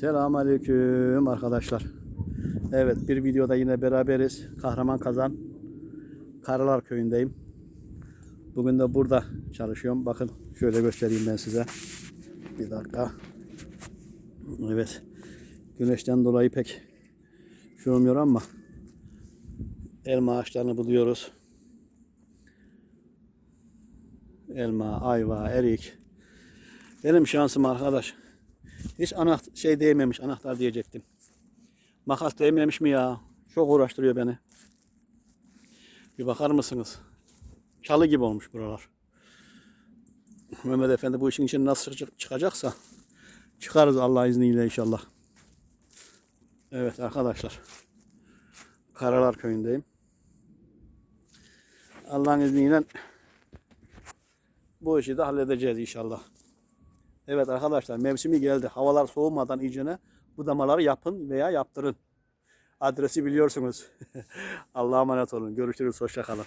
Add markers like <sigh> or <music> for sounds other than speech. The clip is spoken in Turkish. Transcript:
Selamünaleyküm arkadaşlar. Evet bir videoda yine beraberiz. Kahraman Kazan Karalar köyündeyim. Bugün de burada çalışıyorum. Bakın şöyle göstereyim ben size. Bir dakika. Evet. Güneşten dolayı pek şey ama elma ağaçlarını buluyoruz. Elma, ayva, erik. Benim şansım arkadaş. Hiç anaht şey değmemiş, anahtar diyecektim. Makas değmemiş mi ya? Çok uğraştırıyor beni. Bir bakar mısınız? Çalı gibi olmuş buralar. Mehmet Efendi bu işin için nasıl çık- çıkacaksa çıkarız Allah izniyle inşallah. Evet arkadaşlar. Karalar köyündeyim. Allah'ın izniyle bu işi de halledeceğiz inşallah. Evet arkadaşlar mevsimi geldi. Havalar soğumadan iyicene budamaları yapın veya yaptırın. Adresi biliyorsunuz. <laughs> Allah'a emanet olun. Görüşürüz. Hoşça kalın.